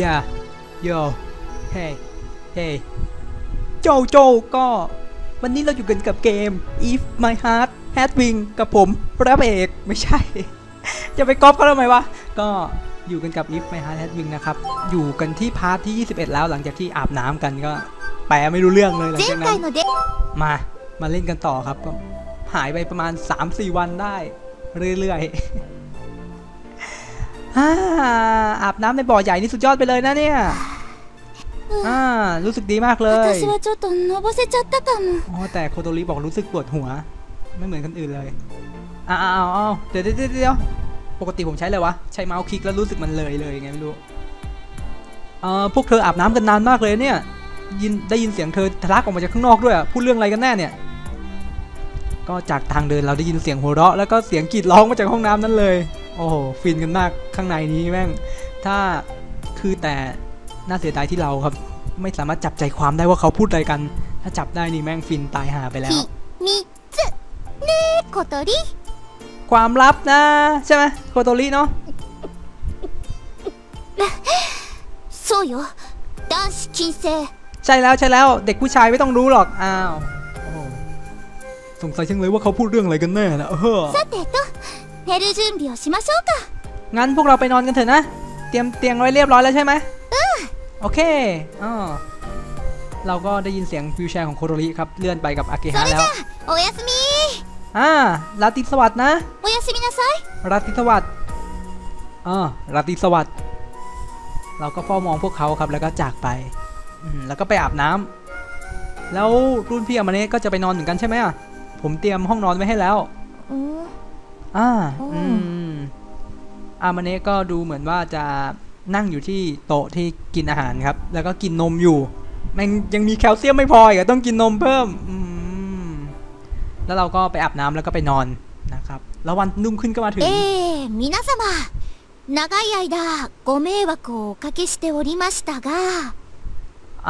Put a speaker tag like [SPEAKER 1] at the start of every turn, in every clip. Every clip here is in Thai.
[SPEAKER 1] yeah yo hey hey โจโจก็ วันนี้เราอยู่กันกับเกม if my heart had wing กับผมรับเอกไม่ใช่ จะไปก๊อปเขาทำไมวะ ก็อยู่กันกับ if my heart had wing นะครับ อยู่กันที่พาร์ทที่ 21 แล้วหลังจากที่อาบน้ำกันก็ แปลไม่รู้เรื่องเลยหลังจากนั้นมา มาเล่นกันต่อครับ หายไปประมาณ 3-4 วันได้ เรื่อยๆ อาบน้ำในบ่อใหญ่นี่สุดยอดไปเลยนะเนี่ยอ่ารู้สึกดีมากเลยอ๋อแต่โคโตริบอกรู้สึกปวดหัว ไม่เหมือนคนอื่นเลยอ้าวเดี๋ยวเดี๋ยวเดี๋ยวปกติผมใช้เลยวะ ใช้เมาส์คลิกแล้วรู้สึกมันเลยเลยไงไม่รู้เอ่อพวกเธออาบน้ำกันนานมากเลยเนี่ยยินได้ยินเสียงเธอทะลักออกมาจากข้างนอกด้วยพูดเรื่องอะไรกันแน่เนี่ย ก็จากทางเดินเราได้ยินเสียงหัวเราะแล้วก็เสียงกรีดร้องมาจากห้องน้ำนั้นเลย โอ้โห ฟินกันมากข้างในนี้แม่ง ถ้าคือแต่น่าเสียดายที่เราครับ ไม่สามารถจับใจความได้ว่าเขาพูดอะไรกัน ถ้าจับได้นี่แม่งฟินตายหาไปแล้ว
[SPEAKER 2] ひみつね小鳥
[SPEAKER 1] ความลับนะ ใช่ไหมโคโตริเนาะ
[SPEAKER 2] そうよ男子禁制
[SPEAKER 1] ใช่แล้วใช่แล้ว เด็กผู้ชายไม่ต้องรู้หรอก อ้าวโอ้โหสงสัยจังเลยว่าเขาพูดเรื่องอะไรกันแน่นะเออ
[SPEAKER 2] さてと 寝る準備をしましょうか
[SPEAKER 1] งั้นพวกเราไปนอนกันเถอะนะ เตรียมเตียงไว้เรียบร้อยแล้วใช่ไหมโอเคอ๋อเราก็ได้ยินเสียงวิวแชร์ของโคโตริครับ เลื่อนไปกับอาเก
[SPEAKER 2] そ
[SPEAKER 1] ฮะ
[SPEAKER 2] れじ
[SPEAKER 1] แล้ว
[SPEAKER 2] ゃあおやすみ
[SPEAKER 1] อ่าราตรีสวัสดิ์นะ
[SPEAKER 2] おやすみなさい
[SPEAKER 1] ราตรีสวัสดิ์อ่าราตรีสวัสดิ์เราก็เฝ้ามองพวกเขาครับ แล้วก็จากไปอืมแล้วก็ไปอาบน้ำแล้วรุ่นพี่อามาเนะก็จะไปนอนเหมือนกันใช่ไหมอ่ะ ผมเตรียมห้องนอนไว้ให้แล้ว
[SPEAKER 2] お
[SPEAKER 1] อ่า
[SPEAKER 2] โอ้
[SPEAKER 1] อืมอามาเนะก็ดูเหมือนว่าจะนั่งอยู่ที่โต๊ะที่กินอาหารครับ แล้วก็กินนมอยู่แมันยังมีแคลเซียมไม่พออีกอะต้องกินนมเพิ่ม อืม แล้วเราก็ไปอาบน้ำแล้วก็ไปนอนนะครับ แล้ววันนุ่มขึ้นก็มาถึง
[SPEAKER 2] えー、皆様長い間ご迷惑をおかけしておりましたが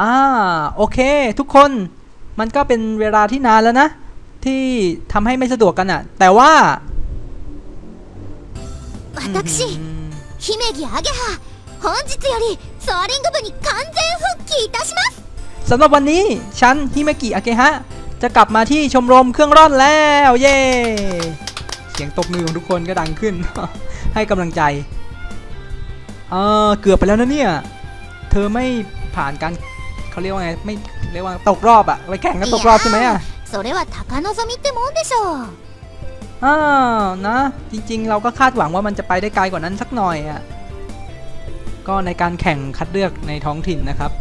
[SPEAKER 1] อ่าโอเค ทุกคนมันก็เป็นเวลาที่นานแล้วนะ ที่ทำให้ไม่สะดวกกันอะแต่ว่า
[SPEAKER 2] 私
[SPEAKER 1] อืม
[SPEAKER 2] 姫木アゲハ本日よりソアリング部に完全復帰いたします
[SPEAKER 1] สำหรับวันนี้ ฉัน ฮิเมกิอาเกฮะ จะกลับมาที่ชมรมเครื่องร่อนแล้ว เย้ เสียงตบมือของทุกคนก็ดังขึ้น ให้กำลังใจ เออเกือบไปแล้วนะเนี่ย เธอไม่ผ่านการเขาเรียกว่าไง ไม่เรียกว่าตกรอบอะไปแข่งกันตกรอบใช่ไหมอะ
[SPEAKER 2] それは高望みってもんでしょう
[SPEAKER 1] อ่านะ จริงๆ เราก็คาดหวังว่ามันจะไปได้ไกลกว่านั้นสักหน่อยอะก็ในการแข่งคัดเลือกในท้องถิ่นนะครับ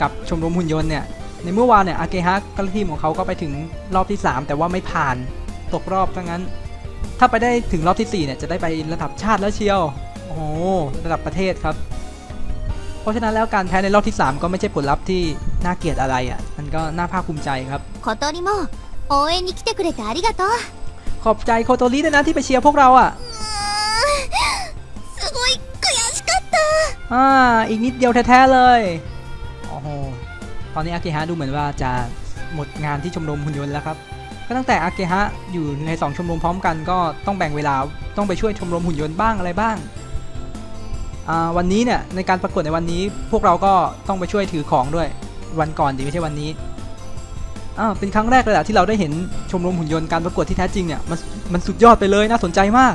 [SPEAKER 1] กับชมรมหุ่นยนต์เนี่ย ในเมื่อวานเนี่ยอาเกฮะกับทีมของเขาก็ไปถึงรอบที่ 3 แต่ว่าไม่ผ่านตกรอบซะงั้น ถ้าไปได้ถึงรอบทีสี่4เนี่ยจะได้ไประดับชาติแล้วเชียว โอ้โห ระดับประเทศครับ เพราะฉะนั้นแล้วการแพ้ในรอบที่ 3 ก็ไม่ใช่ผลลัพธ์ที่น่าเกลียดอะไรอะ่ะ มันก็น่าภาคภูมิใจครับ
[SPEAKER 2] 小鳥も応援に来てくれてありがとう
[SPEAKER 1] ข อบใจโคโตริด้วยนะที่ไปเชียร์พวกเราอ่ะ
[SPEAKER 2] すごい悔しかった
[SPEAKER 1] อ่า อีกนิดเดียวแท้ๆเลย โอ้โห ตอนนี้อาเกฮะดูเหมือนว่าจะหมดงานที่ชมรมหุ่นยนต์แล้วครับ ก็ตั้งแต่อาเกฮะอยู่ในสองชมรมพร้อมกันก็ต้องแบ่งเวลาต้องไปช่วยชมรมหุ่นยนต์บ้างอะไรบ้าง อ่า วันนี้เนี่ยในการประกวดในวันนี้ พวกเราก็ต้องไปช่วยถือของด้วย วันก่อนดีไม่ใช่วันนี้ อ่า เป็นครั้งแรกเลยแหละที่เราได้เห็นชมรมหุ่นยนต์การประกวดที่แท้จริงเนี่ยมันมันสุดยอดไปเลยน่าสนใจมาก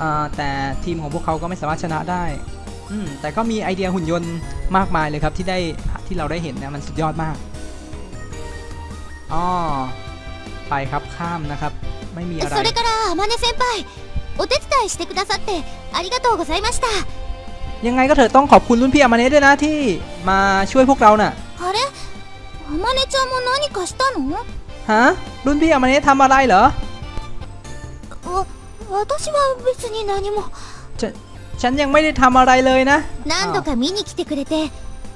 [SPEAKER 1] อ่า แต่ทีมของพวกเขาก็ไม่สามารถชนะได้ อืมแต่ก็มีไอเดียหุ่นยนต์มากมายเลยครับที่ได้ที่เราได้เห็นนะมันสุดยอดมากอ๋อไปครับข้ามนะครับ ไม่มีอะไร
[SPEAKER 2] それから天音先輩お手伝いしてくださってありがとうございました
[SPEAKER 1] ยังไงก็เถอะต้องขอบคุณรุ่นพี่อามาเนะด้วยนะที่มาช่วยพวกเราน่ะ
[SPEAKER 2] あれ天音ちゃんも何かしたの
[SPEAKER 1] ฮะรุ่นพี่อามาเนะทำอะไรเหรอ
[SPEAKER 2] わ私は別に何も
[SPEAKER 1] ฉันยังไม่ได้ทำอะไรเลยนะ
[SPEAKER 2] 何度か見に来てくれて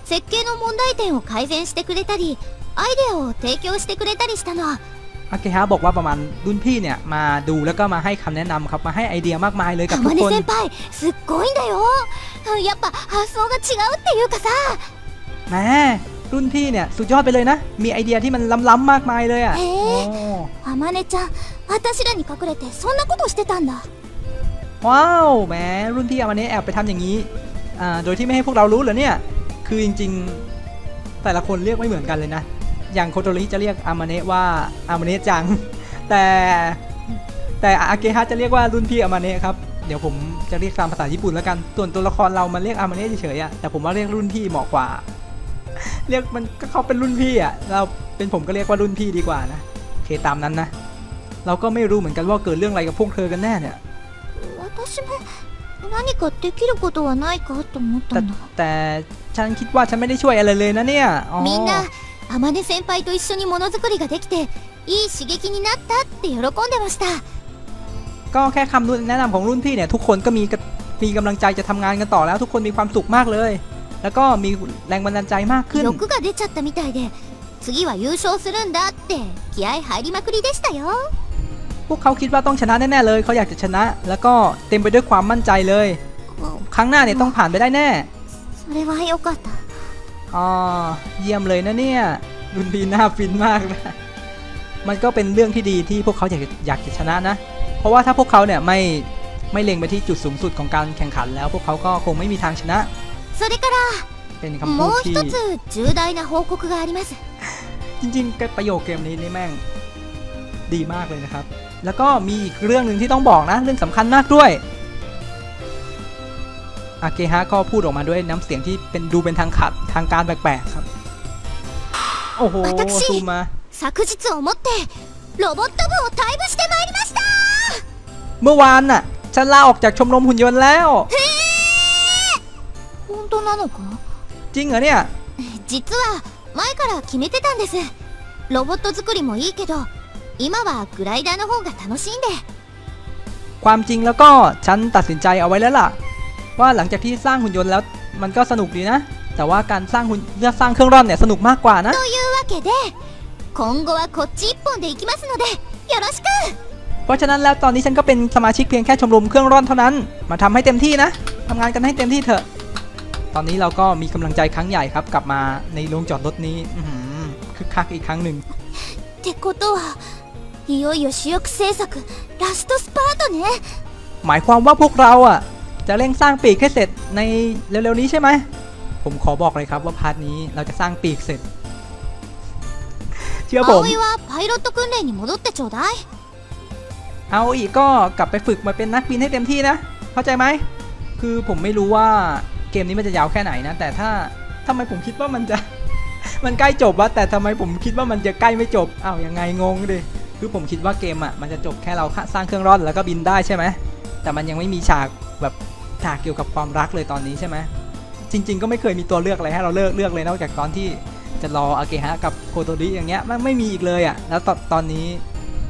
[SPEAKER 2] 設計の問題点を改善してくれたりアイデアを提供してくれたりしたの
[SPEAKER 1] อาเกฮะบอกว่าประมาณรุ่นพี่เนี่ยมาดูแล้วก็มาให้คำแนะนำครับมาให้ไอเดียมากมายเลยกับทุก
[SPEAKER 2] 天
[SPEAKER 1] ค
[SPEAKER 2] 音
[SPEAKER 1] น
[SPEAKER 2] 先輩すっごいんだよやっぱ発想が違うっていうかさ
[SPEAKER 1] แหม รุ่นพี่เนี่ยสุดยอดไปเลยนะ มีไอเดียที่มันล้ำๆมากมายเลยอ่ะ
[SPEAKER 2] へえ
[SPEAKER 1] โอ้
[SPEAKER 2] 天音ちゃん私らに隠れてそんなことしてたんだ
[SPEAKER 1] ว้าวแหมรุ่นพี่อามาเนะแอบไปทำอย่างนี้ อ่าโดยที่ไม่ให้พวกเรารู้เหรอเนี่ย คือจริงๆ แต่ละคนเรียกไม่เหมือนกันเลยนะ อย่างโคโตริจะเรียกอามาเนะว่าอามาเนะจัง แต่แต่อาเกฮะจะเรียกว่ารุ่นพี่อามาเนะครับ เดี๋ยวผมจะเรียกตามภาษาญี่ปุ่นแล้วกัน ส่วนตัวละครเรามันเรียกอามาเนะเฉยๆอะแต่ผมว่าเรียกรุ่นพี่เหมาะกว่า เรียกมันก็เขาเป็นรุ่นพี่อะเราเป็นผมก็เรียกว่ารุ่นพี่ดีกว่านะโอเคตามนั้นนะ เราก็ไม่รู้เหมือนกันว่าเกิดเรื่องอะไรกับพวกเธอกันแน่เนี่ย
[SPEAKER 2] 私も何かできることはないかと思ったんだ
[SPEAKER 1] แต่ฉันคิดว่าฉันไม่ได้ช่วยอะไรเลยนะเนี่ยอ๋อ
[SPEAKER 2] みんな天音先輩と一緒にものづくりができていい刺激になったって喜んでました
[SPEAKER 1] ก็แค่คำแนะนำของรุ่นพี่เนี่ย ทุกคนก็มีกะมีกำลังใจจะทำงานกันต่อแล้ว ทุกคนมีความสุขมากเลย แล้วก็มีแรงบันดาลใจมากขึ้น
[SPEAKER 2] 欲が出ちゃったみたいで次は優勝するんだって気合入りまくりでしたよ
[SPEAKER 1] พวกเขาคิดว่าต้องชนะแน่ๆเลยเขาอยากจะชนะ แล้วก็เต็มไปด้วยความมั่นใจเลย ครั้งหน้าเนี่ยต้องผ่านไปได้แน่
[SPEAKER 2] それはよかった
[SPEAKER 1] อ๋อเยี่ยมเลยนะเนี่ยรุ่นพี่หน้าฟินมากนะ มันก็เป็นเรื่องที่ดีที่พวกเขาอยากจะอยากจะชนะนะ เพราะว่าถ้าพวกเขาเนี่ยไม่ไม่เล็งไปที่จุดสูงสุดของการแข่งขันแล้ว พวกเขาก็คงไม่มีทางชนะ
[SPEAKER 2] それから
[SPEAKER 1] เป็นคำพู
[SPEAKER 2] も
[SPEAKER 1] ด
[SPEAKER 2] う
[SPEAKER 1] ที่
[SPEAKER 2] 一つ重大な報告があります
[SPEAKER 1] จริงๆประโยคเกมนี้นี่แม่งดีมากเลยนะครับ แล้วก็มีอีกเรื่องหนึ่งที่ต้องบอกนะ เรื่องสำคัญมากด้วยอาเกฮะก็พูดออกมาด้วยน้ำเสียงที่เป็นดูเป็นทางขัดทางการแปลกๆครับ โอ้โห
[SPEAKER 2] 私
[SPEAKER 1] ซูมมา
[SPEAKER 2] 昨日をもってロボット部を退部してまいりました
[SPEAKER 1] เมื่อวานน่ะ ฉันลาออกจากชมรมหุ่นยนต์แล้ว
[SPEAKER 2] 本当なのか
[SPEAKER 1] จริงเหรอเนี่ย
[SPEAKER 2] 実は前から決めてたんですロボット作りもいいけど今はグライダーの方が楽しいんで
[SPEAKER 1] ความจริงแล้วก็ฉันตัดสินใจเอาไว้แล้วล่ะ ว่าหลังจากที่สร้างหุ่นยนต์แล้วมันก็สนุกดีนะ แต่ว่าการสร้างหุ่นเลือกสร้างเครื่องร่อนเนี่ยสนุกมากกว่านะ
[SPEAKER 2] というわけで今後はこっち一本でいきますのでよろしく
[SPEAKER 1] เพราะฉะนั้นแล้วตอนนี้ฉันก็เป็นสมาชิกเพียงแค่ชมรมเครื่องร่อนเท่านั้น มาทำให้เต็มที่นะทำงานกันให้เต็มที่เถอะ ตอนนี้เราก็มีกำลังใจครั้งใหญ่ครับ กลับมาในโรงจอดรถนี้อื้อหือคึกคักอีกครั้งหนึ่ง
[SPEAKER 2] ってことはいよいよ主翼制作ラストスパートね
[SPEAKER 1] หมายความว่าพวกเราอ่ะ จะเร่งสร้างปีกให้เสร็จในเร็วๆนี้ใช่ไหม ผมขอบอกเลยครับว่าพาร์ทนี้เราจะสร้างปีกเสร็จ เชื่อผม
[SPEAKER 2] 葵はパイロット訓練に戻ってちょうだい
[SPEAKER 1] เอาอีกก็กลับไปฝึกมาเป็นนักบินให้เต็มที่นะ เข้าใจไหม คือผมไม่รู้ว่า เกมนี้มันจะยาวแค่ไหนนะ แต่ถ้าทำไมผมคิดว่ามันจะ มันใกล้จบวะแต่ทำไมผมคิดว่ามันจะใกล้ไม่จบอ้าวยังไงงงดิคือผมคิดว่าเกมอะมันจะจบแค่เราสร้างเครื่องร่อนแล้วก็บินได้ใช่ไหมแต่มันยังไม่มีฉากแบบฉากเกี่ยวกับความรักเลยตอนนี้ใช่ไหมจริง ๆ ก็ไม่เคยมีตัวเลือกอะไรให้เราเลือกเลือกเลยนอกจากตอนที่จะรออาเกฮะกับโคโตริอย่างเงี้ยมันไม่มีอีกเลยอะแล้วตอนตอนนี้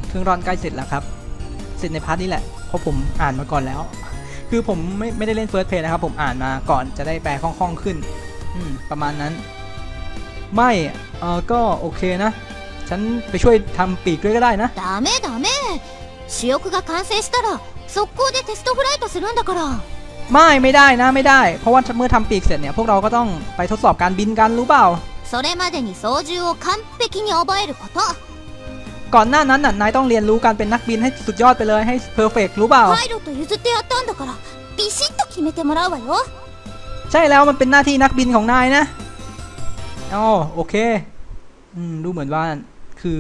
[SPEAKER 1] เครื่องร่อนใกล้เสร็จแล้วครับ เสร็จในพาร์ทนี้แหละเพราะผมอ่านมาก่อนแล้ว คือผมไม่ไม่ได้เล่นเฟิร์สเพลย์นะครับ ผมอ่านมาก่อนจะได้แปลคล่องๆขึ้น อืม ประมาณนั้น ไม่ เออก็โอเคนะ ฉันไปช่วยทำปีกด้วยก็ได้นะ
[SPEAKER 2] ダメダメ主翼が完成したら速攻でテストフライトするんだから
[SPEAKER 1] ไม่ไม่ได้นะไม่ได้ เพราะว่าเมื่อทำปีกเสร็จเนี่ย พวกเราก็ต้องไปทดสอบการบินกันรู้เปล่า
[SPEAKER 2] それまでに操縦を完璧に覚えること
[SPEAKER 1] ก่อนหน้านั้นน่ะนายต้องเรียนรู้การเป็นนักบินให้สุดยอดไปเลยให้เพอร์เฟกรู้เปล่า
[SPEAKER 2] パイロット譲ってやったんだからビシッと決めてもらうわよ
[SPEAKER 1] ใช่แล้วมันเป็นหน้าที่นักบินของนายนะอ๋อโอเค อืมดูเหมือนว่าคือ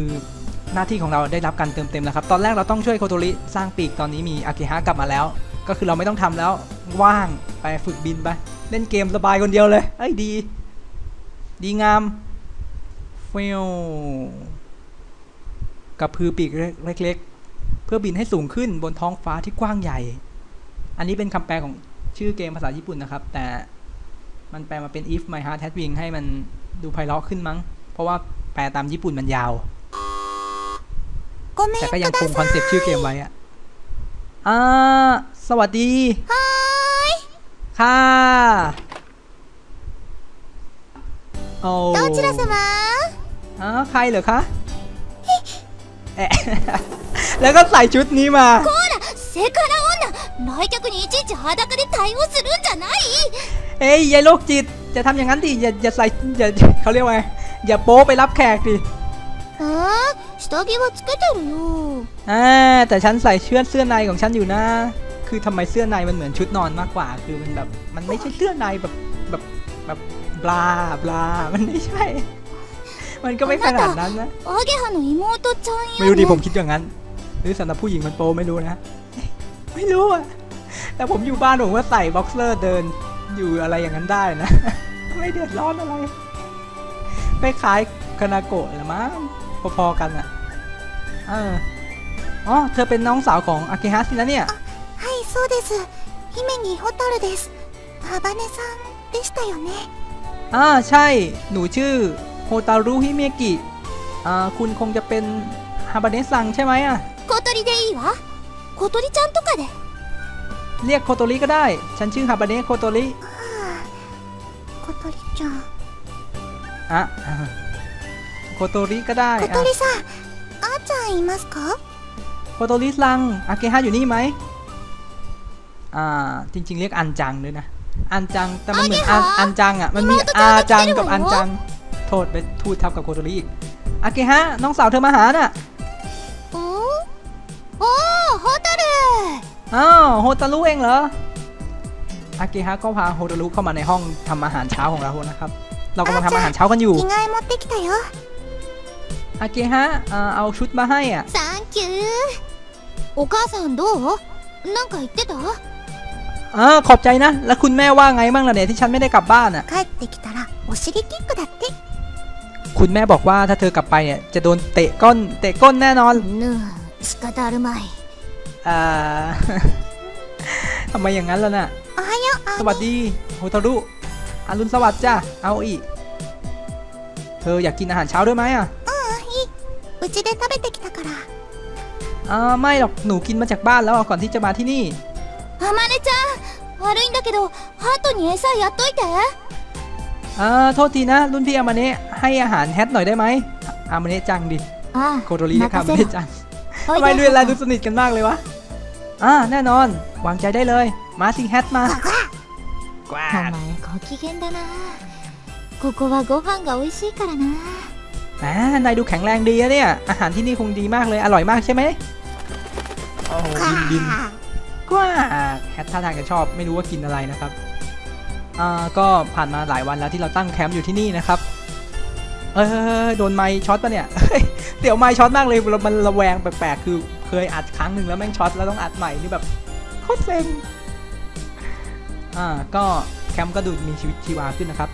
[SPEAKER 1] หน้าที่ของเราได้รับการเติมเต็มแล้วครับ ตอนแรกเราต้องช่วยโคโตริสร้างปีกตอนนี้มีอากิฮะกลับมาแล้ว ก็คือเราไม่ต้องทำแล้วว่างไปฝึกบินไป เล่นเกมสบายคนเดียวเลยเอ้ยดี ดีงามฟิว กับพือปีกเล็ก ๆ เพื่อบินให้สูงขึ้นบนท้องฟ้าที่กว้างใหญ่ อันนี้เป็นคำแปลของชื่อเกมภาษาญี่ปุ่นนะครับ แต่มันแปลมาเป็น if my heart had wing ให้มันดูไพเราะขึ้นมั้ง เพราะว่าแปลตามญี่ปุ่นมันยาว แต่ก็ยังคงคอนเซปต์ชื่อเกมไว้อะอ่าสวัสดีค่ะโอ้ใครเหรอคะ แอะ แล้วก็ใส่ชุดนี้มา
[SPEAKER 2] ほらセクハラ女来客にいちいち裸で対応するんじゃない
[SPEAKER 1] เอ้ยยายโรคจิต จะทำอย่างนั้นดิอย่าอย่าใส่อย่าเขาเรียกว่าไงอย่าโป๊ไปรับแขกดิ
[SPEAKER 2] あー下着はつけてるよ
[SPEAKER 1] อ่าแต่ฉันใส่เชือดเสื้อในของฉันอยู่นะ คือทำไมเสื้อในมันเหมือนชุดนอนมากกว่า คือมันแบบมันไม่ใช่เสื้อในแบบแบบแบบบลาบลา มันไม่ใช่ มันก็ไม่ขนาดนั้นนะ
[SPEAKER 2] アゲハの妹ちゃん
[SPEAKER 1] ไม่
[SPEAKER 2] や
[SPEAKER 1] รู้ดิ
[SPEAKER 2] ね
[SPEAKER 1] ผมคิดอย่างนั้น หรือสำหรับผู้หญิงมันโปไม่รู้นะ ไม่รู้อะแต่ผมอยู่บ้านผมว่าใส่บ็อกเซอร์เดินอยู่อะไรอย่างนั้นได้นะ ไม่เดือดร้อนอะไรไปขายคานาโกะละมั้งพอๆกันอะเอออ๋อเธอเป็นน้องสาวของอากิฮะสินะเนี่ย
[SPEAKER 2] はいそうです姫にホタルですハバネさんでしたよね
[SPEAKER 1] อ่าใช่ หนูชื่อ โฮตารุฮิเมกิอ่าคุณคงจะเป็นฮาบาเนะซังใช่ไหมอ่ะ
[SPEAKER 2] 小鳥でいいわ小鳥ちゃんとかで
[SPEAKER 1] เรียกโคโตริก็ได้ ฉันชื่อฮาบาเนะโคโตริ
[SPEAKER 2] はあ小鳥ちゃん
[SPEAKER 1] อ่ะอ่าโคโตริก็ได้
[SPEAKER 2] 小
[SPEAKER 1] อ่ะ
[SPEAKER 2] 鳥さんあーちゃんいますか
[SPEAKER 1] โคโตริซังอาเกฮะอยู่นี่ไหมอ่า จริง ๆ เรียกอันจังด้วยนะ อันจัง แต่มันเหมือนอันอันจังอ่ะ มันมีอาจังกับอันจัง โทษไปทูดทับกับโคโตริอีกอาเกฮะ น้องสาวเธอมาหาน่ะ
[SPEAKER 2] おおーホタル
[SPEAKER 1] อ้าวโฮตารุเองเหรอ อาเกฮะก็พาโฮตารุเข้ามาในห้องทำอาหารเช้าของเรานะครับ เรากำลังทำอาหารเช้ากันอยู่
[SPEAKER 2] 着替え持ってきたよ
[SPEAKER 1] อาเกฮะอ่าเอาชุดมาให้อ่ะ
[SPEAKER 2] サンキューお母さんどうなんか言ってた
[SPEAKER 1] อ่าขอบใจนะ แล้วคุณแม่ว่าไงบ้างล่ะเนี่ยที่ฉันไม่ได้กลับบ้านอ่ะ
[SPEAKER 2] 帰ってきたらお尻キックだって
[SPEAKER 1] คุณแม่บอกว่าถ้าเธอกลับไปเนี่ยจะโดนเตะก้น เตะก้นแน่นอน
[SPEAKER 2] ぬ仕方あるまい
[SPEAKER 1] อ่า ทำไมอย่างนั้นล่ะน่ะ
[SPEAKER 2] おはよう
[SPEAKER 1] สวัสดีโฮตารุอารุณสวัสดิ์จ้าเอาอีก เธออยากกินอาหารเช้าด้วยไหมอ่ะ
[SPEAKER 2] うちで食べてきたから
[SPEAKER 1] อ่าไม่หรอก หนูกินมาจากบ้านแล้วอ่ะก่อนที่จะมาที่นี่
[SPEAKER 2] あまねちゃん悪いんだけどハートに餌やっといて
[SPEAKER 1] อ่า โทษทีนะ รุ่นพี่อามาเนะให้อาหารแฮทหน่อยได้ไหมอามาเนะจังดิ
[SPEAKER 2] あ
[SPEAKER 1] โคโตรินะครับ
[SPEAKER 2] 任
[SPEAKER 1] ไม่
[SPEAKER 2] せ
[SPEAKER 1] ได้
[SPEAKER 2] ろ
[SPEAKER 1] จัง
[SPEAKER 2] お
[SPEAKER 1] ทำไม
[SPEAKER 2] い
[SPEAKER 1] ดู
[SPEAKER 2] で
[SPEAKER 1] อะไรดูสนิทกันมากเลยวะ อ่า แน่นอน วางใจได้เลย มาสิแฮทมา กว่า
[SPEAKER 2] お前ご機嫌だなここはご飯が美味しいからな
[SPEAKER 1] แหมนายดูแข็งแรงดีอะเนี่ย อาหารที่นี่คงดีมากเลย อร่อยมากใช่ไหมโอ้โหบินบินกว่าแฮทท่าทางจะชอบ ไม่รู้ว่ากินอะไรนะครับ อ่า ก็ผ่านมาหลายวันแล้วที่เราตั้งแคมป์อยู่ที่นี่นะครับ เอ้ยโดนไม้ช็อตปะเนี่ย เฮ้ยเดี๋ยวไม้ช็อตมากเลยเรามันระแวงแปลกๆ คือเคยอัดครั้งหนึ่งแล้วแม่งช็อตแล้วต้องอัดใหม่นี่แบบโคตรเซ็ง อ่า ก็แคมป์ก็ดูมีชีวิตชีวาขึ้นนะครับ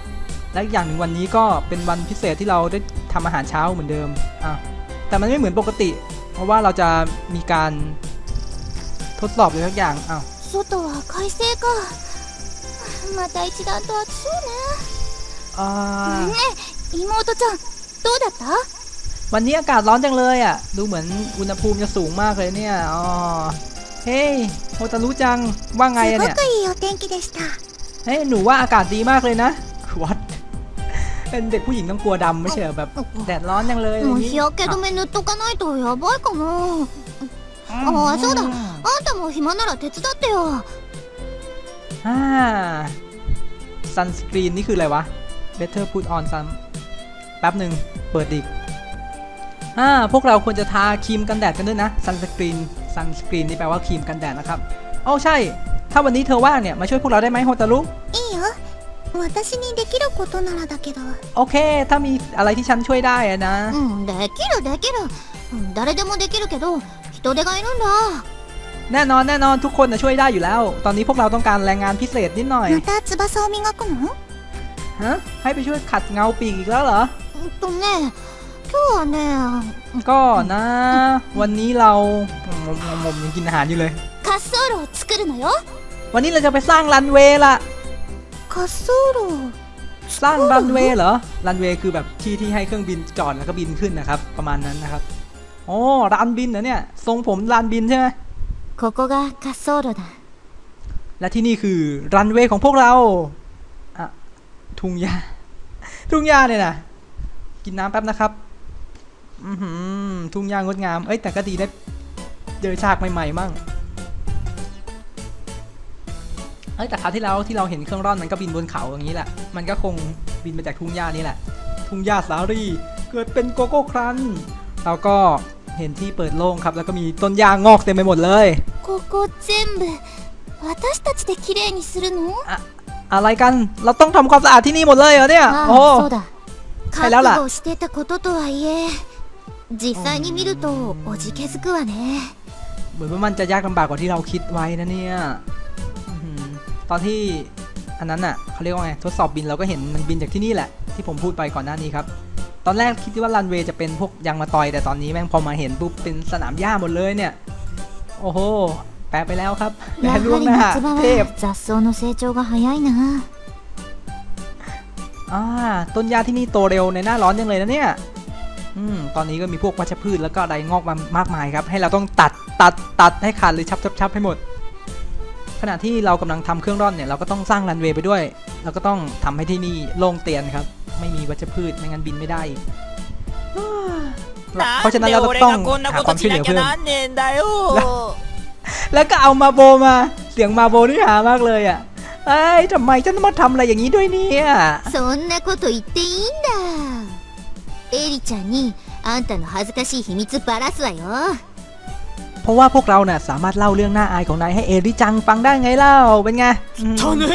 [SPEAKER 1] และอีกอย่างหนึ่งวันนี้ก็เป็นวันพิเศษที่เราได้ทำอาหารเช้าเหมือนเดิม อ่ะ แต่มันไม่เหมือนปกติ เพราะว่าเราจะมีการทดสอบอะไรทุกอย่างอ้าว
[SPEAKER 2] 外は快晴か また一段と暑そうね
[SPEAKER 1] อ่า
[SPEAKER 2] ねえ妹ちゃんどうだった
[SPEAKER 1] วันนี้อากาศร้อนจังเลยอ่ะ ดูเหมือนอุณหภูมิจะสูงมากเลยเนี่ย อ๋อ เฮ้ยโฮตารุจัง ว่าไงอะเนี่ย
[SPEAKER 2] いいお天気でした
[SPEAKER 1] เฮ้ย หนูว่าอากาศดีมากเลยนะ วัด เป็นเด็กผู้หญิงต้องกลัวดำไม่ใช่เหรอแบบ แดดร้อนจังเลยอะไรอ
[SPEAKER 2] もう
[SPEAKER 1] ย่าง
[SPEAKER 2] 日
[SPEAKER 1] งี้
[SPEAKER 2] 焼け止め塗っとかないとやばいかなああそうだあんたも暇なら手伝ってよ
[SPEAKER 1] อ่า ซันสกรีนนี่คืออะไรวะ Better put on sun แป๊บหนึ่งเปิดอีก อ่า พวกเราควรจะทาครีมกันแดดกันด้วยนะซันสกรีนซันสกรีนนี่แปลว่าครีมกันแดดนะครับอ๋อใช่ ถ้าวันนี้เธอว่างเนี่ย มาช่วยพวกเราได้ไหมโฮตารุ
[SPEAKER 2] いいよ私にできることならだけど
[SPEAKER 1] โอเค ถ้ามีอะไรที่ฉันช่วยได้อะนะ
[SPEAKER 2] うんできるできるうん誰でもできるけど人手がいるんだ
[SPEAKER 1] แน่นอนแน่นอนทุกคนนะช่วยได้อยู่แล้ว ตอนนี้พวกเราต้องการแรงงานพิเศษนิดหน่อย
[SPEAKER 2] また翼を磨くの
[SPEAKER 1] ฮะ ให้ไปช่วยขัดเงาปีกอีกแล้วเหรอ
[SPEAKER 2] うんとね今日はね
[SPEAKER 1] ก็นะ วันนี้เรางมงมยังกินอาหารอยู่เลย
[SPEAKER 2] 滑走路を作るのよ
[SPEAKER 1] วันนี้เราจะไปสร้างรันเวย์ละ
[SPEAKER 2] 滑走路
[SPEAKER 1] สร้างรันเวย์เหรอ รันเวย์คือแบบที่ที่ให้เครื่องบินจอดแล้วก็บินขึ้นนะครับ ประมาณนั้นนะครับโอ้รันบินเหรอเนี่ย ทรงผมรันบินใช่ไหม
[SPEAKER 2] ここが滑走路だ
[SPEAKER 1] และที่นี่คือรันเวย์ของพวกเราอะทุ่งหญ้า ทุ่งหญ้าเนี่ยนะ กินน้ำแป๊บนะครับ อือหือทุ่งหญ้างดงาม เอ้ยแต่ก็ดีได้เจอฉากใหม่ๆมั่ง เอ้ยแต่คราวที่แล้วที่เราเห็นเครื่องร่อนมันก็บินบนเขาอย่างนี้แหละ มันก็คงบินมาจากทุ่งหญ้านี่แหละ ทุ่งหญ้าสารี เกิดเป็นโกโก้ครันเราก็ เห็นที่เปิดโล่งครับ แล้วก็มีต้นยางงอกเต็มไปหมดเลย
[SPEAKER 2] ここ全部 私たちで綺麗にするの
[SPEAKER 1] อะไรกัน เราต้องทำความสะอาดที่นี่หมดเลยเหรอเนี่ย
[SPEAKER 2] あ
[SPEAKER 1] โอ้
[SPEAKER 2] あそうだ覚
[SPEAKER 1] はいララ
[SPEAKER 2] 悟してたこととはいえ実際に見るとおじけづくわね
[SPEAKER 1] เหมือนว่ามันจะยากลำบากกว่าที่เราคิดไว้นะเนี่ยอื้อหือตอนที่อันนั้นอ่ะเขาเรียกว่าไงทดสอบบินเราก็เห็นมันบินจากที่นี่แหละ ที่ผมพูดไปก่อนหน้านี้ครับ ตอนแรกคิดว่ารันเวย์จะเป็นพวกยางมาตอย แต่ตอนนี้แม่งพอมาเห็นปุ๊บเป็นสนามหญ้าหมดเลยเนี่ย โอ้โห แปลไปแล้วครับแปล
[SPEAKER 2] や
[SPEAKER 1] ล่ว
[SPEAKER 2] は
[SPEAKER 1] ง
[SPEAKER 2] り
[SPEAKER 1] หน้า
[SPEAKER 2] 夏場
[SPEAKER 1] เทพ
[SPEAKER 2] は雑草の成長が早いな
[SPEAKER 1] อ่าต้นหญ้าที่นี่โตเร็วในหน้าร้อนจังเลยนะเนี่ย อืม ตอนนี้ก็มีพวกวัชพืชแล้วก็อะไรงอกมามากมายครับ ให้เราต้องตัดตัดตัดให้ขาดหรือชับชับชับให้หมด ขณะที่เรากำลังทำเครื่องร่อนเนี่ยเราก็ต้องสร้างรันเวย์ไปด้วย เราก็ต้องทำให้ที่นี่โล่งเตียนครับ ไม่มีวัชพืชไม่งั้นบินไม่ได้อีกอ่าเพราะฉะนั้นเราก็ต้องหาความช่วยเหลือเพิ่ม
[SPEAKER 3] なんねんだよ
[SPEAKER 1] แล้วก็เอามาโบมา เสียงมาโบนี่หามากเลยอ่ะเอ้ยทำไมฉันต้องมาทำอะไรอย่างนี้ด้วยเนี่ย
[SPEAKER 2] そんなこと言っていいんだエリちゃんにあんたの恥ずかしい秘密ばらすわよ
[SPEAKER 1] เพราะว่าพวกเราเนี่ยสามารถเล่าเรื่องน่าอายของนายให้เอริจังฟังได้ไงเล่า เป็นไงอืม
[SPEAKER 3] 汚ねえ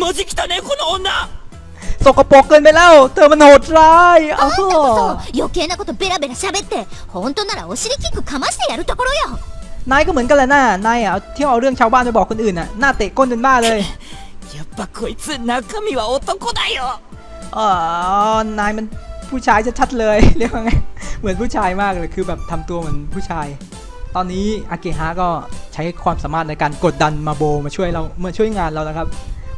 [SPEAKER 3] マジ汚ねえこの女
[SPEAKER 1] สกปรกเกินไปแล้ว เธอมันโหดร้ายอ้าว
[SPEAKER 2] そう余計なことベラベラ喋って本当ならお尻キックかましてやるところよ
[SPEAKER 1] นายก็เหมือนกันแหละน่านายอ่ะที่เอาเรื่องชาวบ้านไปบอกคนอื่นน่ะหน้าเตะก้นจนบ้าเลย
[SPEAKER 3] やっぱこいつ中身は男だよ
[SPEAKER 1] อ๋อนายมันผู้ชายชัดๆเลย เรียกว่าไง เหมือนผู้ชายมากเลยคือแบบทำตัวเหมือนผู้ชาย ตอนนี้อาเกฮะก็ใช้ความสามารถในการกดดันมาโบมาช่วยเรามาช่วยงานเรานะครับ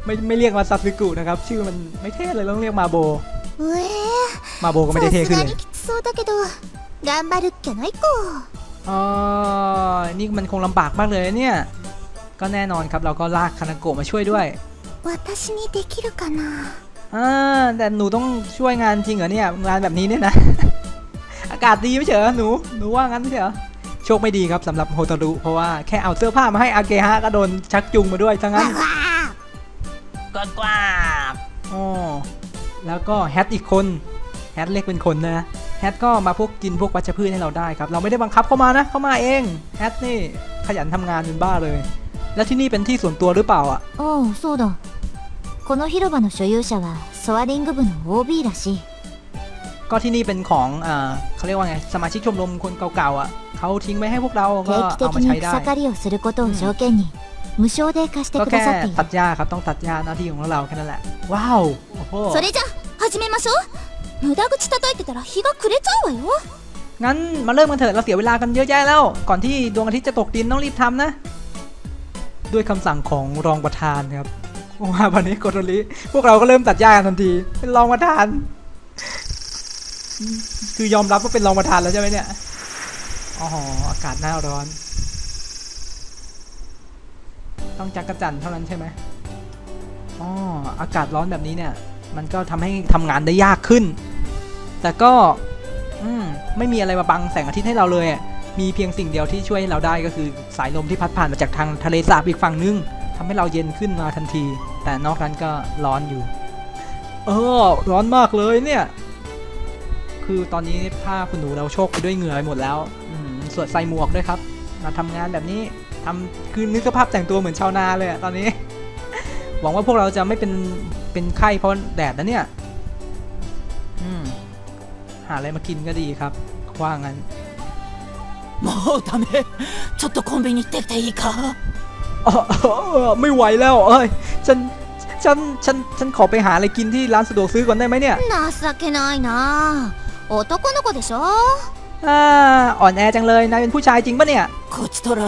[SPEAKER 1] ไม่ไม่เรียกมาซาสึกุนะครับ ชื่อมันไม่เท่เลยต้องเรียกมาโบ
[SPEAKER 2] うえ
[SPEAKER 1] มาโบก็
[SPEAKER 2] ー
[SPEAKER 1] ไม่ได้
[SPEAKER 2] さ
[SPEAKER 1] เท่
[SPEAKER 2] す
[SPEAKER 1] ขึ้น
[SPEAKER 2] が
[SPEAKER 1] เลย
[SPEAKER 2] にきつそうだけど頑張るっきゃないか
[SPEAKER 1] อ๋อ นี่มันคงลำบากมากเลยเนี่ย ก็แน่นอนครับเราก็ลากคานาโกะมาช่วยด้วย
[SPEAKER 2] 私にできるかな
[SPEAKER 1] อ่า แต่หนูต้องช่วยงานจริงเหรอเนี่ย งานแบบนี้เนี่ยนะ อากาศดีไม่ใช่เหรอหนู หนูว่างั้นไม่ใช่เหรอ โชคไม่ดีครับสำหรับโฮตารุ เพราะว่าแค่เอาเสื้อผ้ามาให้อาเกฮะก็โดนชักจูงมาด้วยทั้งนั้น
[SPEAKER 2] わ
[SPEAKER 1] กกว้าบอ๋อแล้วก็แฮทอีกคน แฮทเล็กเป็นคนนะ แฮทก็มาพวกกินพวกวัชพืชให้เราได้ครับ เราไม่ได้บังคับเข้ามานะ เข้ามาเอง แฮทนี่ขยันทำงานจนบ้าเลย แล้วที่นี่เป็นที่ส่วนตัวหรือเปล่าอ่ะ
[SPEAKER 2] ああそうだこの広場の所有者はソアリング部の OB らしい
[SPEAKER 1] ก็ที่นี่เป็นของอ่าเขาเรียกว่าไง สมาชิกชมรมคนเก่าๆอ่ะเขาทิ้งไว้ให้พวกเราก็
[SPEAKER 2] 定期
[SPEAKER 1] เอา
[SPEAKER 2] 的
[SPEAKER 1] มาใช้
[SPEAKER 2] に
[SPEAKER 1] ได้
[SPEAKER 2] 草刈りをすることを条件に 無償で貸して
[SPEAKER 1] ก็
[SPEAKER 2] くだ
[SPEAKER 1] แค่
[SPEAKER 2] さっている
[SPEAKER 1] ตัดหญ้าครับ ต้องตัดหญ้าหน้าที่ของเราแค่นั้นแหละ ว้าว โอ้โห
[SPEAKER 2] それじゃ始めましょう無駄口叩いてたら日が暮れちゃうわよ
[SPEAKER 1] งั้นมาเริ่มกันเถอะ เราเสียเวลากันเยอะแยะแล้ว ก่อนที่ดวงอาทิตย์จะตกดินต้องรีบทำนะ ด้วยคำสั่งของรองประธานครับว่าวันนี้โกโตริพวกเราก็เริ่มตัดหญ้ากันทันที เป็นรองประธาน คือยอมรับว่าเป็นรองประธานแล้วใช่ไหมเนี่ยอ๋ออากาศหน้าร้อน ต้องจักระจันเท่านั้นใช่ไหมอ๋ออากาศร้อนแบบนี้เนี่ย มันก็ทำให้ทำงานได้ยากขึ้น แต่ก็อืมไม่มีอะไรมาบังแสงอาทิตย์ให้เราเลย มีเพียงสิ่งเดียวที่ช่วยให้เราได้ก็คือสายลมที่พัดผ่านมาจากทางทะเลสาบอีกฝั่งนึงทำให้เราเย็นขึ้นมาทันที แต่นอกนั้นก็ร้อนอยู่ เออ ร้อนมากเลยเนี่ย คือตอนนี้ผ้าคุณหนูเราโชคไปด้วยเหงื่อหมดแล้วสวดใส่หมวกด้วยครับ มาทำงานแบบนี้ทำคือนึกสภาพแต่งตัวเหมือนชาวนาเลยอะตอนนี้ หวังว่าพวกเราจะไม่เป็นเป็นไข้เพราะแดดนะเนี่ย อืม หาอะไรมากินก็ดีครับ ว่างั้น
[SPEAKER 3] もうダメちょっとコンビニ行ってきていいか
[SPEAKER 1] อ๋อไม่ไหวแล้ว เอ้ย ฉัน ฉัน ฉัน ฉันขอไปหาอะไรกินที่ร้านสะดวกซื้อก่อนได้ไหมเนี่ย
[SPEAKER 2] 情けないな男の子でしょ
[SPEAKER 1] อ่า อ่อนแอจังเลย นายเป็นผู้ชายจริงปะเนี่ย
[SPEAKER 3] こちとら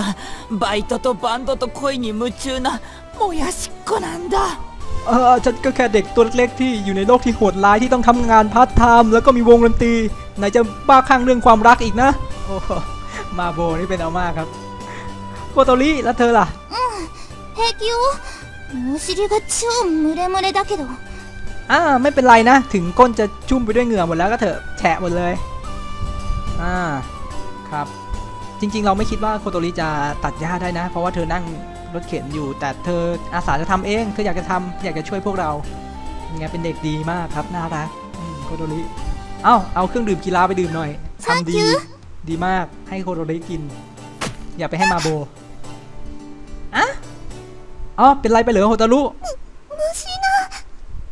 [SPEAKER 3] バイトとバンドと恋に夢中なもやしっこなんだ
[SPEAKER 1] เออ ฉันก็แค่เด็กตัวเล็กๆที่อยู่ในโลกที่โหดร้ายที่ต้องทำงานพาร์ทไทม์แล้วก็มีวงดนตรีไหนจะบ้าคลั่งเรื่องความรักอีกนะ โอ้โหมาโบนี่เป็นเอามากครับ โกโตริแล้วเธอล่ะ
[SPEAKER 2] 平気よお尻が超ムレムレだけど
[SPEAKER 1] อ่าไม่เป็นไรนะ ถึงก้นจะชุ่มไปด้วยเหงื่อหมดแล้วก็เถอะแฉะหมดเลย อ่าครับ จริง ๆ เราไม่คิดว่าโคโตริจะตัดหญ้าได้นะ เพราะว่าเธอนั่งรถเข็นอยู่ แต่เธออาสาจะทำเองเธออยากจะทำอยากจะช่วยพวกเรายังไงเป็นเด็กดีมากครับน่ารักอืมโคโตริเอ้าเอาเครื่องดื่มกีฬาไปดื่มหน่อยทำดีดีมากให้โคโตริกิน อย่าไปให้มาโบอะอ๋อเป็นไรไปเหรอโฮตารุ
[SPEAKER 2] 虫の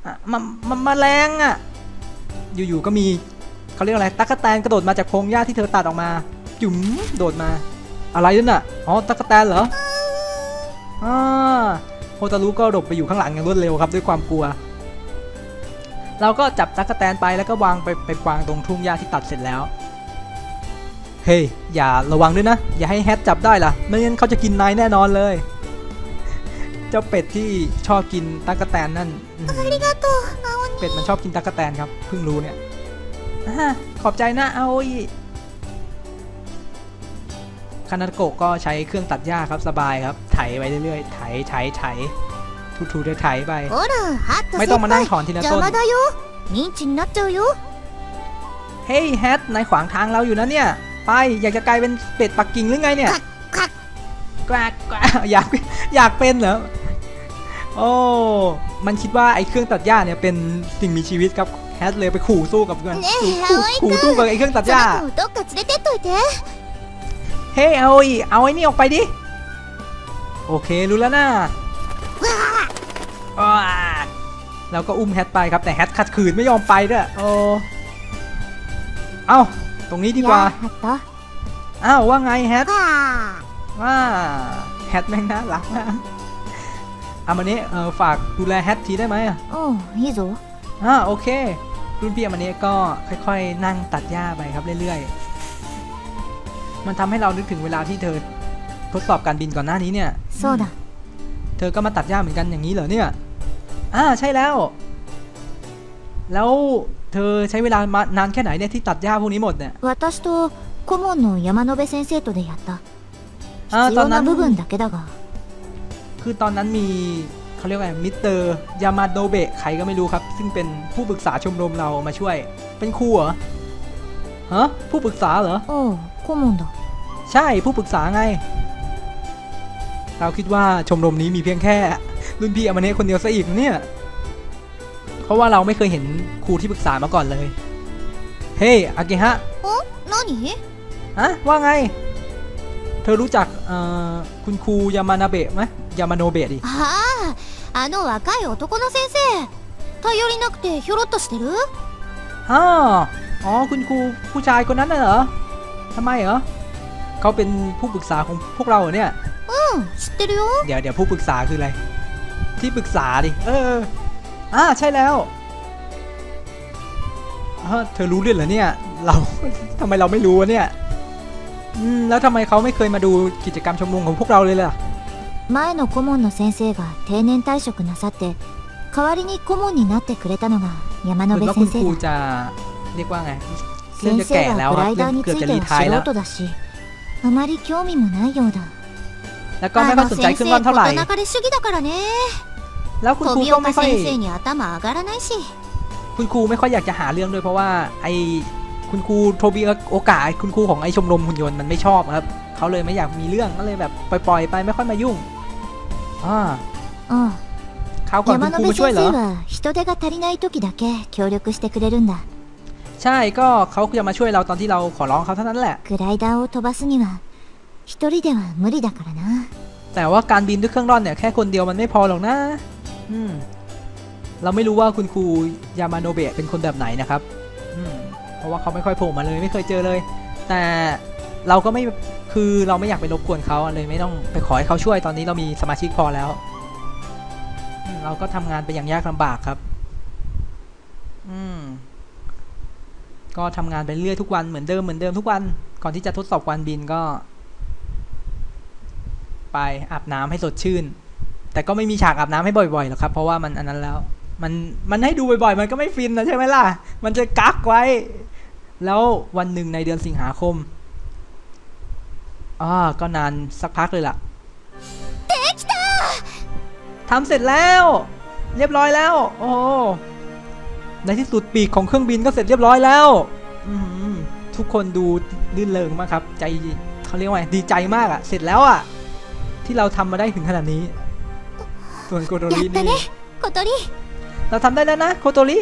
[SPEAKER 1] อะมามามาแรงอะ อยู่ๆก็มี เขาเรียกอะไรตั๊กแตนกระโดดมาจากพงหญ้าที่เธอตัดออกมาจุ๋มโดดมา อะไรนั่นน่ะอ๋อตั๊กแตนเหรออ่าโฮตารุก็หลบไปอยู่ข้างหลังอย่างรวดเร็วครับด้วยความกลัว เราก็จับตั๊กแตนไปแล้วก็วางไปไปวางตรงทุ่งหญ้าที่ตัดเสร็จแล้วเฮ้ยอย่าระวังด้วยนะ อย่าให้แฮตจับได้ล่ะไม่งั้นเขาจะกินนายแน่นอนเลย เจ้าเป็ดที่ชอบกินตั๊กแตนนั่นเป็ดมันชอบกินตั๊กแตนครับเพิ่งรู้เนี่ย ขอบใจนะเอาคานาโกะก็ใช้เครื่องตัดหญ้าครับสบายครับ ไถไปเรื่อยๆ ไถไถไถถูๆไถไป ไม่ต้องมานั่งถอนทีละต้นเฮ้ยแฮทนายขวางทางเราอยู่นะเนี่ย ไปอยากจะกลายเป็นเป็ดปักกิ่งหรือไงเนี่ย
[SPEAKER 2] กา
[SPEAKER 1] กกอยากอยากเป็นเหรอ โอ้ มันคิดว่าไอ้เครื่องตัดหญ้าเนี่ยเป็นสิ่งมีชีวิตครับ แฮทเลยไปขู่สู้กับเพื่
[SPEAKER 2] อน
[SPEAKER 1] ขู่สู้กับไอ้เครื่องตัดหญ้าเฮ้เอาอีเอาไอ้นี่ออกไปดิ โอเครู้แล้วนะแล้วก็อุ้มแฮทไปครับแต่แฮทขัดขืนไม่ยอมไปด้วยโอ้เอาตรงนี้ดีกว่าอ้าวว่าไงแฮทว่าแฮทแม่งน่ารักนะอามันนี้เฝากดูแลแฮททีได้ไหมอะ
[SPEAKER 2] โอ้ฮิโซ
[SPEAKER 1] อ่าโอเค รุ่นพี่อามาเนี้ก็ค่อยๆ นั่งตัดหญ้าไปครับเรื่อยๆ มันทำให้เรานึกถึงเวลาที่เธอทดสอบการบินก่อนหน้านี้เนี่ย
[SPEAKER 2] そうだ
[SPEAKER 1] เธอก็มาตัดหญ้าเหมือนกันอย่างนี้เหรอเนี่ย อ่าใช่แล้ว แล้วเธอใช้เวลามานานแค่ไหนเนี่ยที่ตัดหญ้าพวกนี้หมดเนี่ย
[SPEAKER 2] 私と顧問の山野辺先生とでやった
[SPEAKER 1] อ่า
[SPEAKER 2] 必
[SPEAKER 1] ตอน
[SPEAKER 2] 要
[SPEAKER 1] นั้
[SPEAKER 2] なん部分だけだが
[SPEAKER 1] คือตอนนั้นมี เขาเรียกว่ามิสเตอร์ยามาโดเบะใครก็ไม่รู้ครับ ซึ่งเป็นผู้ปรึกษาชมรมเรามาช่วย เป็นครูเหรอฮะผู้ปรึกษาเหรอ
[SPEAKER 2] โอ้คู่มงด
[SPEAKER 1] ใช่ผู้ปรึกษาไง เราคิดว่าชมรมนี้มีเพียงแค่ รุ่นพี่อมาเนะคนเดียวซะอีกเนี่ย เพราะว่าเราไม่เคยเห็นครูที่ปรึกษามาก่อนเลย เฮ้อากิฮะ
[SPEAKER 2] โอ้นั่นี่
[SPEAKER 1] ฮะว่าไง เธอรู้จักคุณครูยามานาเบะไหมยามาโนเบะดิ
[SPEAKER 2] อ่า あの若い男の先生頼りなくてひょろっとしてる
[SPEAKER 1] อ๋ออ๋อ คุณครูผู้ชายคนนั้นน่ะเหรอทำไมเหรอเขาเป็นผู้ปรึกษาของพวกเราเหรอเนี่ย
[SPEAKER 2] うん知ってるよ
[SPEAKER 1] เดี๋ยวเดี๋ยวผู้ปรึกษาคืออะไร ที่ปรึกษาดิ เออ อ่าใช่แล้วอ่าเธอรู้เรื่องเหรอเนี่ย เรา ทำไมเราไม่รู้วะเนี่ย อืม แล้วทำไมเขาไม่เคยมาดูกิจกรรมชมรมของพวกเราเลยล่ะ
[SPEAKER 2] 前の顧問の先生が定年退職なさって代わりに顧問になってくれたのが山
[SPEAKER 1] เหมื
[SPEAKER 2] 野
[SPEAKER 1] อนว่า
[SPEAKER 2] 辺
[SPEAKER 1] คุณ
[SPEAKER 2] 先
[SPEAKER 1] ครู
[SPEAKER 2] 生だ
[SPEAKER 1] จะเรียกว่าไง เริ่ม
[SPEAKER 2] 先
[SPEAKER 1] จะแก่
[SPEAKER 2] 生
[SPEAKER 1] แล้ว
[SPEAKER 2] は
[SPEAKER 1] ค
[SPEAKER 2] グ
[SPEAKER 1] รับ
[SPEAKER 2] ライ
[SPEAKER 1] เริ่
[SPEAKER 2] ダー
[SPEAKER 1] ม
[SPEAKER 2] に
[SPEAKER 1] เกือบ
[SPEAKER 2] つい
[SPEAKER 1] จะ
[SPEAKER 2] て
[SPEAKER 1] รี
[SPEAKER 2] は
[SPEAKER 1] ทายแล้ว
[SPEAKER 2] 素人だしあまり興味もないようだ
[SPEAKER 1] แล้วก็ไม่
[SPEAKER 2] あ
[SPEAKER 1] ค่อย
[SPEAKER 2] の
[SPEAKER 1] สนใจ
[SPEAKER 2] 先
[SPEAKER 1] เครื่อง
[SPEAKER 2] 生
[SPEAKER 1] ร่อนเท่าไหร่
[SPEAKER 2] 事なかれ主義だからね
[SPEAKER 1] แล้วคุณครู
[SPEAKER 2] 富
[SPEAKER 1] ก็
[SPEAKER 2] 岡
[SPEAKER 1] ไม่ค่อย
[SPEAKER 2] 先生に頭上がらないし
[SPEAKER 1] คุณครูไม่ค่อยอยากจะหาเรื่องด้วยเพราะว่าไอคุณครูโทบิโอกาสคุณครูของไอชมรมหุ่นยนต์มันไม่ชอบครับเขาเลยไม่อยากมีเรื่องก็เลยแบบปล่อยๆไปไม่ค่อยมายุ่ง อ่า
[SPEAKER 2] うん
[SPEAKER 1] คราวก่อนคุ
[SPEAKER 2] 山
[SPEAKER 1] ณครู
[SPEAKER 2] 野
[SPEAKER 1] มาช่วย
[SPEAKER 2] 辺
[SPEAKER 1] เหรอ
[SPEAKER 2] 先生は人手が足りない時だけ協力してくれるんだ
[SPEAKER 1] ใช่ก็เขาจะมาช่วยเราตอนที่เราขอร้องเขาเท่านั้นแหละ
[SPEAKER 2] グライダーを飛ばすには一人では無理だからな
[SPEAKER 1] แต่ว่าการบินด้วยเครื่องร่อนเนี่ยแค่คนเดียวมันไม่พอหรอกนะ อืม เราไม่รู้ว่าคุณครูยามาโนเบะเป็นคนแบบไหนนะครับ อืม เพราะว่าเขาไม่ค่อยโผล่มาเลยไม่เคยเจอเลย แต่เราก็ไม่ คือเราไม่อยากไปรบกวนเขาเลยไม่ต้องไปขอให้เขาช่วยตอนนี้เรามีสมาชิกพอแล้ว เราก็ทำงานไปอย่างยากลำบากครับ อืม ก็ทำงานไปเรื่อยทุกวันเหมือนเดิมเหมือนเดิมทุกวัน ก่อนที่จะทดสอบการบินก็ ไปอาบน้ำให้สดชื่น แต่ก็ไม่มีฉากอาบน้ำให้บ่อยๆหรอกครับ เพราะว่ามันอันนั้นแล้ว มันมันให้ดูบ่อยๆ มันก็ไม่ฟินนะใช่ไหมล่ะ มันจะกักไว้ แล้ววันหนึ่งในเดือนสิงหาคม อ่าก็นานสักพักเลยล่ะทำเสร็จแล้ว เรียบร้อยแล้ว โอ้ในที่สุดปีกของเครื่องบินก็เสร็จเรียบร้อยแล้วทุกคนดูลื่นเลงมากครับ ใจเขาเรียกว่าดีใจมากอะเสร็จแล้วอะที่เราทำมาได้ถึงขนาดนี้ ส่วนโคโตรินี่
[SPEAKER 2] โตริ
[SPEAKER 1] เราทำได้แล้วนะโคโตริ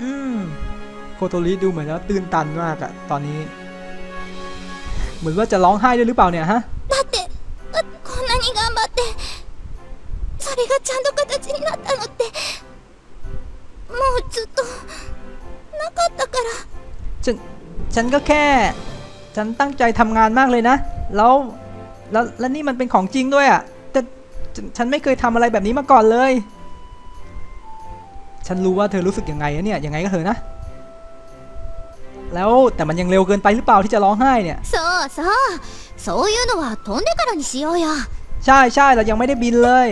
[SPEAKER 1] อืมโคโตริดูเหมือนว่าตื่นตันมากอะตอนนี้ เหมือนว่าจะร้องไห้ด้วยหรือเปล่าเนี่ยฮะ
[SPEAKER 2] だってこんなに頑張ってそれがちゃんと形になったのってもうずっとなかったから
[SPEAKER 1] ฉันฉันก็แค่ ฉันตั้งใจทำงานมากเลยนะแล้วแล้วแล้วนี่มันเป็นของจริงด้วยอะ่ะแต่ฉันไม่เคยทำอะไรแบบนี้มาก่อนเลย ฉันรู้ว่าเธอรู้สึกยังไงอะเนี่ยยังไงก็เถอะนะ แล้วแต่มันยังเร็วเกินไปหรือเปล่าที่จะร้องไห้เนี่ย
[SPEAKER 2] そうそうそういうのは飛んでからにしようよ
[SPEAKER 1] ใช่ใช่เรายังไม่ได้บินเลย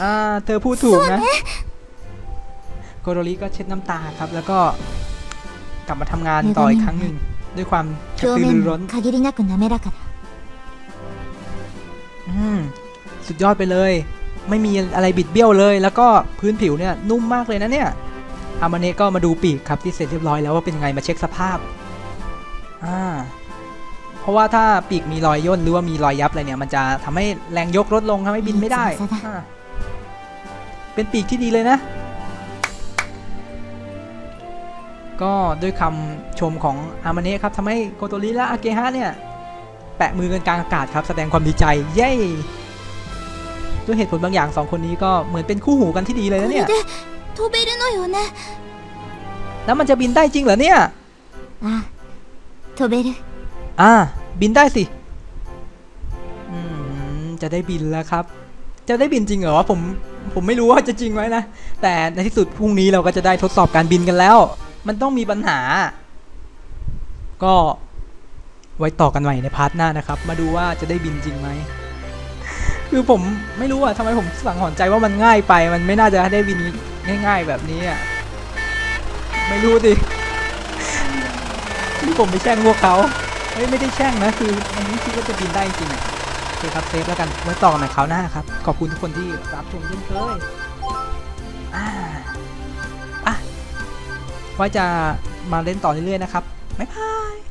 [SPEAKER 1] อ่า เธอพูดถูกนะ โกโดริก็เช็ดน้ำตาครับ แล้วก็กลับมาทำงานต่ออีกครั้งหนึ่ง ด้วยความกระ
[SPEAKER 2] 表
[SPEAKER 1] ตือรือ
[SPEAKER 2] 面
[SPEAKER 1] ร้น
[SPEAKER 2] も限りなく滑らかだ
[SPEAKER 1] อืม สุดยอดไปเลย ไม่มีอะไรบิดเบี้ยวเลย แล้วก็พื้นผิวเนี่ยนุ่มมากเลยนะเนี่ย อามาเนก็มาดูปีกครับที่เสร็จเรียบร้อยแล้วว่าเป็นยังไงมาเช็คสภาพอ่าเพราะว่าถ้าปีกมีรอยย่นหรือว่ามีรอยยับอะไรเนี่ยมันจะทำให้แรงยกลดลงทำให้บินไม่ได้ เป็นปีกที่ดีเลยนะ ก็ด้วยคำชมของอามาเนะครับทำให้โกโตริและอาเกฮะเนี่ย แปะมือกันกลางอากาศครับ แสดงความดีใจ เย้ด้วยเหตุผลบางอย่างสองคนนี้ก็เหมือนเป็นคู่หูกันที่ดีเลยนะเนี่ย
[SPEAKER 2] 飛べるのよね
[SPEAKER 1] แล้วมันจะบินได้จริงเหรอเนี่ย
[SPEAKER 2] あ飛べる
[SPEAKER 1] อ่า บินได้สิ อืม จะได้บินแล้วครับ จะได้บินจริงเหรอวะผม ผมไม่รู้ว่าจะจริงไหมนะ แต่ในที่สุดพรุ่งนี้เราก็จะได้ทดสอบการบินกันแล้ว มันต้องมีปัญหา ก็ไว้ต่อกันใหม่ในพาร์ทหน้านะครับ มาดูว่าจะได้บินจริงไหม คือผมไม่รู้อะทำไมผมสังหรณ์ใจว่ามันง่ายไป มันไม่น่าจะได้บินง่าย ๆ แบบนี้อะไม่รู้ดิที่ผมไปแช่งพวกเขาเฮ้ยไม่ได้แช่งนะคืออันนี้คิดว่าจะบินได้จริงๆอะโอเคครับเซฟแล้วกันไว้ต่อกันใหม่คราวหน้าครับ ขอบคุณทุกคนที่รับชมเช่นเคยอ่าอะไว้จะมาเล่นต่อเรื่อยๆนะครับบ๊ายบาย